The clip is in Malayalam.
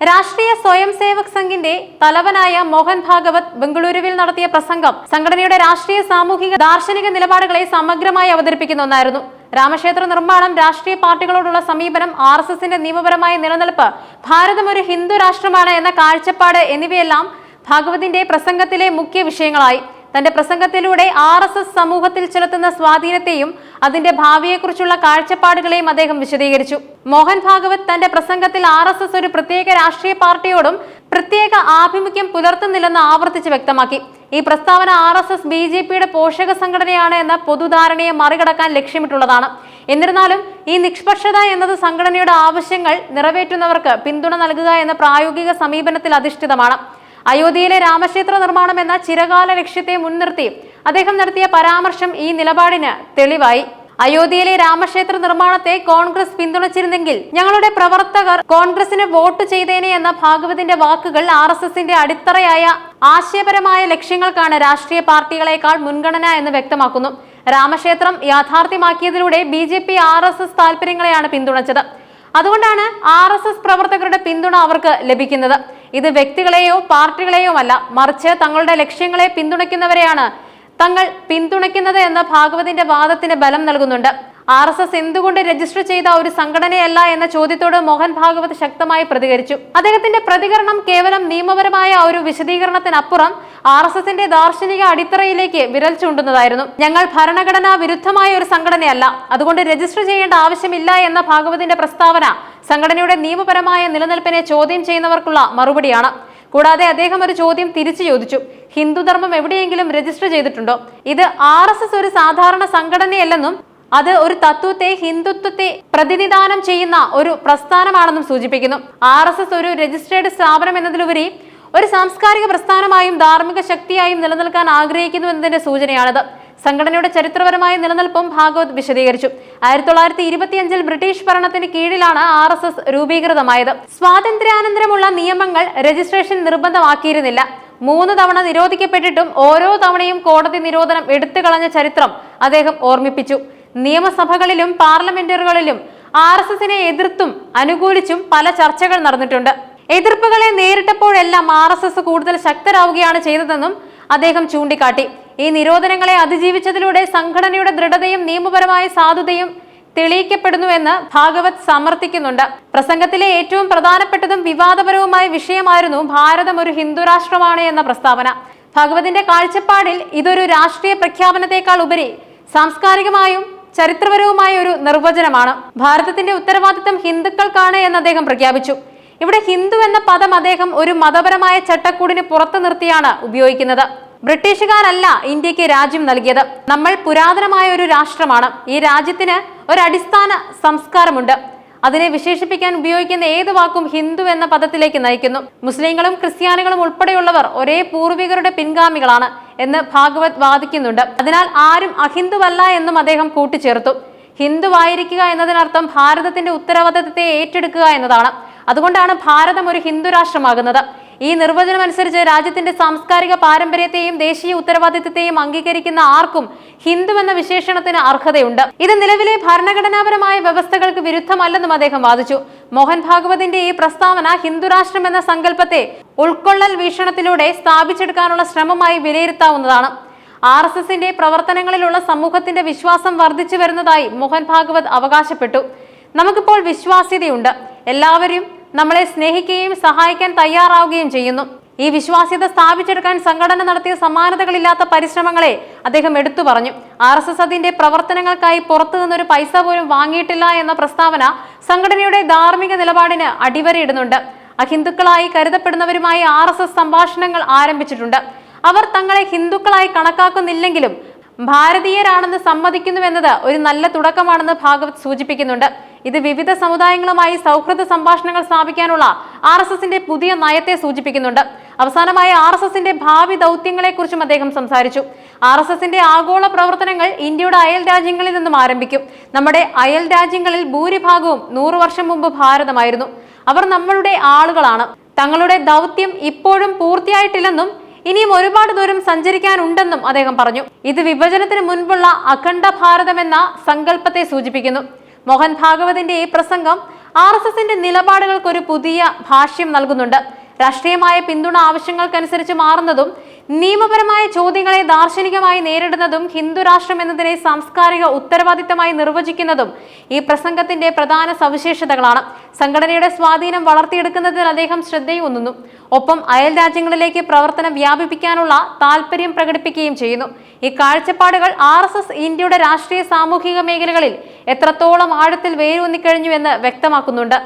രാഷ്ട്രീയ സ്വയം സേവക് സംഘിന്റെ തലവനായ മോഹൻ ഭാഗവത് ബംഗളൂരുവിൽ നടത്തിയ പ്രസംഗം സംഘടനയുടെ രാഷ്ട്രീയ സാമൂഹിക ദാർശനിക നിലപാടുകളെ സമഗ്രമായി അവതരിപ്പിക്കുന്ന ഒന്നായിരുന്നു. രാമക്ഷേത്ര നിർമ്മാണം രാഷ്ട്രീയ പാർട്ടികളോടുള്ള സമീപനം ആർ എസ് എസിന്റെ നിയമപരമായ നിലനിൽപ്പ് ഭാരതം ഒരു ഹിന്ദു രാഷ്ട്രമാണ് എന്ന കാഴ്ചപ്പാട് എന്നിവയെല്ലാം ഭാഗവതിന്റെ പ്രസംഗത്തിലെ മുഖ്യ വിഷയങ്ങളായി. തന്റെ പ്രസംഗത്തിലൂടെ ആർ എസ് എസ് സമൂഹത്തിൽ ചെലുത്തുന്ന സ്വാധീനത്തെയും അതിന്റെ ഭാവിയെക്കുറിച്ചുള്ള കാഴ്ചപ്പാടുകളെയും അദ്ദേഹം വിശദീകരിച്ചു. മോഹൻ ഭാഗവത് തന്റെ പ്രസംഗത്തിൽ ആർ എസ് എസ് ഒരു പ്രത്യേക രാഷ്ട്രീയ പാർട്ടിയോടും പ്രത്യേക ആഭിമുഖ്യം പുലർത്തുന്നില്ലെന്ന് ആവർത്തിച്ച് വ്യക്തമാക്കി. ഈ പ്രസ്താവന R S S B J പിയുടെ പോഷക സംഘടനയാണ് എന്ന പൊതുധാരണയെ മറികടക്കാൻ ലക്ഷ്യമിട്ടുള്ളതാണ്. എന്നിരുന്നാലും ഈ നിഷ്പക്ഷത എന്നത് സംഘടനയുടെ ആവശ്യങ്ങൾ നിറവേറ്റുന്നവർക്ക് പിന്തുണ നൽകുക എന്ന പ്രായോഗിക സമീപനത്തിൽ അധിഷ്ഠിതമാണ്. അയോധ്യയിലെ രാമക്ഷേത്ര നിർമ്മാണം എന്ന ചിരകാല ലക്ഷ്യത്തെ മുൻനിർത്തി അദ്ദേഹം നടത്തിയ പരാമർശം ഈ നിലപാടിന് തെളിവായി. അയോധ്യയിലെ രാമക്ഷേത്ര നിർമ്മാണത്തെ കോൺഗ്രസ് പിന്തുണച്ചിരുന്നെങ്കിൽ ഞങ്ങളുടെ പ്രവർത്തകർ കോൺഗ്രസിന് വോട്ട് ചെയ്തേനെ എന്ന ഭാഗവതിന്റെ വാക്കുകൾ ആർ എസ് എസിന്റെ അടിത്തറയായ ആശയപരമായ ലക്ഷ്യങ്ങൾക്കാണ് രാഷ്ട്രീയ പാർട്ടികളെക്കാൾ മുൻഗണന എന്ന് വ്യക്തമാക്കുന്നു. രാമക്ഷേത്രം യാഥാർത്ഥ്യമാക്കിയതിലൂടെ B J P R S S താല്പര്യങ്ങളെയാണ് പിന്തുണച്ചത്. അതുകൊണ്ടാണ് ആർ എസ് എസ് പ്രവർത്തകരുടെ പിന്തുണ അവർക്ക് ലഭിക്കുന്നത്. ഇത് വ്യക്തികളെയോ പാർട്ടികളെയോ അല്ല മറിച്ച് തങ്ങളുടെ ലക്ഷ്യങ്ങളെ പിന്തുണയ്ക്കുന്നവരെയാണ്. തങ്ങൾ പിന്തുണയ്ക്കുന്നത് എന്ന ഭാഗവതിന്റെ വാദത്തിന് ബലം നൽകുന്നുണ്ട്. ആർ എസ് എസ് എന്തുകൊണ്ട് രജിസ്റ്റർ ചെയ്ത ഒരു സംഘടനയല്ല എന്ന ചോദ്യത്തോട് മോഹൻ ഭാഗവത് ശക്തമായി പ്രതികരിച്ചു. അദ്ദേഹത്തിന്റെ പ്രതികരണം കേവലം നിയമപരമായ ഒരു വിശദീകരണത്തിനപ്പുറം ആർ എസ് എസിന്റെ ദാർശനിക അടിത്തറയിലേക്ക് വിരൽ ചൂണ്ടുന്നതായിരുന്നു. ഞങ്ങൾ ഭരണഘടനാ വിരുദ്ധമായ ഒരു സംഘടനയല്ല. അതുകൊണ്ട് രജിസ്റ്റർ ചെയ്യേണ്ട ആവശ്യമില്ല എന്ന ഭാഗവതിന്റെ പ്രസ്താവന സംഘടനയുടെ നിയമപരമായ നിലനിൽപ്പിനെ ചോദ്യം ചെയ്യുന്നവർക്കുള്ള മറുപടിയാണ്. കൂടാതെ അദ്ദേഹം ഒരു ചോദ്യം തിരിച്ചു ചോദിച്ചു. ഹിന്ദുധർമ്മം എവിടെയെങ്കിലും രജിസ്റ്റർ ചെയ്തിട്ടുണ്ടോ? ഇത് ആർ ഒരു സാധാരണ സംഘടനയല്ലെന്നും അത് ഒരു തത്വത്തെ ഹിന്ദുത്വത്തെ പ്രതിനിധാനം ചെയ്യുന്ന ഒരു പ്രസ്ഥാനമാണെന്നും സൂചിപ്പിക്കുന്നു. ആർ ഒരു രജിസ്ട്രേഡ് സ്ഥാപനം എന്നതിലുപരി ഒരു സാംസ്കാരിക പ്രസ്ഥാനമായും ധാർമ്മിക ശക്തിയായും നിലനിൽക്കാൻ ആഗ്രഹിക്കുന്നു എന്നതിന്റെ സൂചനയാണിത്. സംഘടനയുടെ ചരിത്രപരമായ നിലനിൽപ്പും ഭാഗവത് വിശദീകരിച്ചു. ആയിരത്തി തൊള്ളായിരത്തി ഇരുപത്തിയഞ്ചിൽ ബ്രിട്ടീഷ് ഭരണത്തിന് കീഴിലാണ് ആർ എസ് എസ് രൂപീകൃതമായത്. സ്വാതന്ത്ര്യാനന്തരമുള്ള നിയമങ്ങൾ രജിസ്ട്രേഷൻ നിർബന്ധമാക്കിയിരുന്നില്ല. മൂന്ന് തവണ നിരോധിക്കപ്പെട്ടിട്ടും ഓരോ തവണയും കോടതി നിരോധനം എടുത്തു കളഞ്ഞ ചരിത്രം അദ്ദേഹം ഓർമ്മിപ്പിച്ചു. നിയമസഭകളിലും പാർലമെന്റുകളിലും ആർ എസ് എസിനെ എതിർത്തും അനുകൂലിച്ചും പല ചർച്ചകൾ നടന്നിട്ടുണ്ട്. എതിർപ്പുകളെ നേരിട്ടപ്പോഴെല്ലാം ആർ എസ് എസ് കൂടുതൽ ശക്തരാവുകയാണ് ചെയ്തതെന്നും അദ്ദേഹം ചൂണ്ടിക്കാട്ടി. ഈ നിരോധനങ്ങളെ അതിജീവിച്ചതിലൂടെ സംഘടനയുടെ ദൃഢതയും നിയമപരമായ സാധുതയും തെളിയിക്കപ്പെടുന്നുവെന്ന് ഭാഗവത് സമർത്ഥിക്കുന്നുണ്ട്. പ്രസംഗത്തിലെ ഏറ്റവും പ്രധാനപ്പെട്ടതും വിവാദപരവുമായ വിഷയമായിരുന്നു ഭാരതം ഒരു ഹിന്ദു രാഷ്ട്രമാണ് എന്ന പ്രസ്താവന. ഭഗവതിന്റെ കാഴ്ചപ്പാടിൽ ഇതൊരു രാഷ്ട്രീയ പ്രഖ്യാപനത്തെക്കാൾ ഉപരി സാംസ്കാരികമായും ചരിത്രപരവുമായ ഒരു നിർവചനമാണ്. ഭാരതത്തിന്റെ ഉത്തരവാദിത്തം ഹിന്ദുക്കൾക്കാണ് എന്ന് അദ്ദേഹം പ്രഖ്യാപിച്ചു. ഇവിടെ ഹിന്ദു എന്ന പദം അദ്ദേഹം ഒരു മതപരമായ ചട്ടക്കൂടിന് പുറത്തു നിർത്തിയാണ് ഉപയോഗിക്കുന്നത്. ബ്രിട്ടീഷുകാരല്ല ഇന്ത്യയ്ക്ക് രാജ്യം നൽകിയത്. നമ്മൾ പുരാതനമായ ഒരു രാഷ്ട്രമാണ്. ഈ രാജ്യത്തിന് ഒരു അടിസ്ഥാന സംസ്കാരമുണ്ട്. അതിനെ വിശേഷിപ്പിക്കാൻ ഉപയോഗിക്കുന്ന ഏത് വാക്കും ഹിന്ദു എന്ന പദത്തിലേക്ക് നയിക്കുന്നു. മുസ്ലിങ്ങളും ക്രിസ്ത്യാനികളും ഉൾപ്പെടെയുള്ളവർ ഒരേ പൂർവികരുടെ പിൻഗാമികളാണ് എന്ന് ഭാഗവത് വാദിക്കുന്നുണ്ട്. അതിനാൽ ആരും അഹിന്ദുവല്ല എന്നും അദ്ദേഹം കൂട്ടിച്ചേർത്തു. ഹിന്ദുവായിരിക്കുക എന്നതിനർത്ഥം ഭാരതത്തിന്റെ ഉത്തരവാദിത്തത്തെ ഏറ്റെടുക്കുക എന്നതാണ്. അതുകൊണ്ടാണ് ഭാരതം ഒരു ഹിന്ദു രാഷ്ട്രമാകുന്നത്. ഈ നിർവചനം അനുസരിച്ച് രാജ്യത്തിന്റെ സാംസ്കാരിക പാരമ്പര്യത്തെയും ദേശീയ ഉത്തരവാദിത്തത്തെയും അംഗീകരിക്കുന്ന ആർക്കും ഹിന്ദു എന്ന വിശേഷണത്തിന് അർഹതയുണ്ട്. ഇത് നിലവിലെ ഭരണഘടനാപരമായ വ്യവസ്ഥകൾക്ക് വിരുദ്ധമല്ലെന്നും അദ്ദേഹം വാദിച്ചു. മോഹൻ ഭാഗവതിന്റെ ഈ പ്രസ്താവന ഹിന്ദു രാഷ്ട്രം എന്ന സങ്കല്പത്തെ ഉൾക്കൊള്ളൽ വീക്ഷണത്തിലൂടെ സ്ഥാപിച്ചെടുക്കാനുള്ള ശ്രമമായി വിലയിരുത്താവുന്നതാണ്. ആർ എസ് എസിന്റെ പ്രവർത്തനങ്ങളിലുള്ള സമൂഹത്തിന്റെ വിശ്വാസം വർദ്ധിച്ചു വരുന്നതായി മോഹൻ ഭാഗവത് അവകാശപ്പെട്ടു. നമുക്കിപ്പോൾ വിശ്വാസ്യതയുണ്ട്. എല്ലാവരും നമ്മളെ സ്നേഹിക്കുകയും സഹായിക്കാൻ തയ്യാറാവുകയും ചെയ്യുന്നു. ഈ വിശ്വാസ്യത സ്ഥാപിച്ചെടുക്കാൻ സംഘടന നടത്തിയ സമാനതകളില്ലാത്ത പരിശ്രമങ്ങളെ അദ്ദേഹം എടുത്തു പറഞ്ഞു. ആർ എസ് എസ് അതിന്റെ പ്രവർത്തനങ്ങൾക്കായി പുറത്തു നിന്നൊരു പൈസ പോലും വാങ്ങിയിട്ടില്ല എന്ന പ്രസ്താവന സംഘടനയുടെ ധാർമ്മിക നിലപാടിന് അടിവരയിടുന്നുണ്ട്. അഹിന്ദുക്കളായി കരുതപ്പെടുന്നവരുമായി ആർ എസ് എസ് സംഭാഷണങ്ങൾ ആരംഭിച്ചിട്ടുണ്ട്. അവർ തങ്ങളെ ഹിന്ദുക്കളായി കണക്കാക്കുന്നില്ലെങ്കിലും ഭാരതീയരാണെന്ന് സമ്മതിക്കുന്നുവെന്നത് ഒരു നല്ല തുടക്കമാണെന്ന് ഭാഗവത് സൂചിപ്പിക്കുന്നുണ്ട്. ഇത് വിവിധ സമുദായങ്ങളുമായി സൗഹൃദ സംഭാഷണങ്ങൾ സ്ഥാപിക്കാനുള്ള ആർ എസ് എസിന്റെ പുതിയ നയത്തെ സൂചിപ്പിക്കുന്നുണ്ട്. അവസാനമായി ആർ എസ് എസിന്റെ ഭാവി ദൗത്യങ്ങളെക്കുറിച്ചും അദ്ദേഹം സംസാരിച്ചു. ആർ എസ് എസിന്റെ ആഗോള പ്രവർത്തനങ്ങൾ ഇന്ത്യയുടെ അയൽ രാജ്യങ്ങളിൽ നിന്നും ആരംഭിക്കും. നമ്മുടെ അയൽ രാജ്യങ്ങളിൽ ഭൂരിഭാഗവും നൂറു വർഷം മുമ്പ് ഭാരതമായിരുന്നു. അവർ നമ്മളുടെ ആളുകളാണ്. തങ്ങളുടെ ദൗത്യം ഇപ്പോഴും പൂർത്തിയായിട്ടില്ലെന്നും ഇനിയും ഒരുപാട് ദൂരം സഞ്ചരിക്കാനുണ്ടെന്നും അദ്ദേഹം പറഞ്ഞു. ഇത് വിഭജനത്തിന് മുൻപുള്ള അഖണ്ഡ ഭാരതം എന്ന സങ്കല്പത്തെ സൂചിപ്പിക്കുന്നു. മോഹൻ ഭാഗവതിന്റെ ഈ പ്രസംഗം ആർ എസ് എസിന്റെ നിലപാടുകൾക്ക് ഒരു പുതിയ ഭാഷ്യം നൽകുന്നുണ്ട്. രാഷ്ട്രീയമായ പിന്തുണ ആവശ്യങ്ങൾക്കനുസരിച്ച് മാറുന്നതും നിയമപരമായ ചോദ്യങ്ങളെ ദാർശനികമായി നേരിടുന്നതും ഹിന്ദുരാഷ്ട്രം എന്നതിനെ സാംസ്കാരിക ഉത്തരവാദിത്തമായി നിർവചിക്കുന്നതും ഈ പ്രസംഗത്തിന്റെ പ്രധാന സവിശേഷതകളാണ്. സംഘടനയുടെ സ്വാധീനം വളർത്തിയെടുക്കുന്നതിൽ അദ്ദേഹം ശ്രദ്ധയൂന്നുന്നു. ഒപ്പം അയൽ രാജ്യങ്ങളിലേക്ക് പ്രവർത്തനം വ്യാപിപ്പിക്കാനുള്ള താല്പര്യം പ്രകടിപ്പിക്കുകയും ചെയ്യുന്നു. ഈ കാഴ്ചപ്പാടുകൾ ആർ എസ് എസ് ഇന്ത്യയുടെ രാഷ്ട്രീയ സാമൂഹിക മേഖലകളിൽ എത്രത്തോളം ആഴത്തിൽ വേരൂന്നിക്കഴിഞ്ഞുവെന്ന് വ്യക്തമാക്കുന്നുണ്ട്.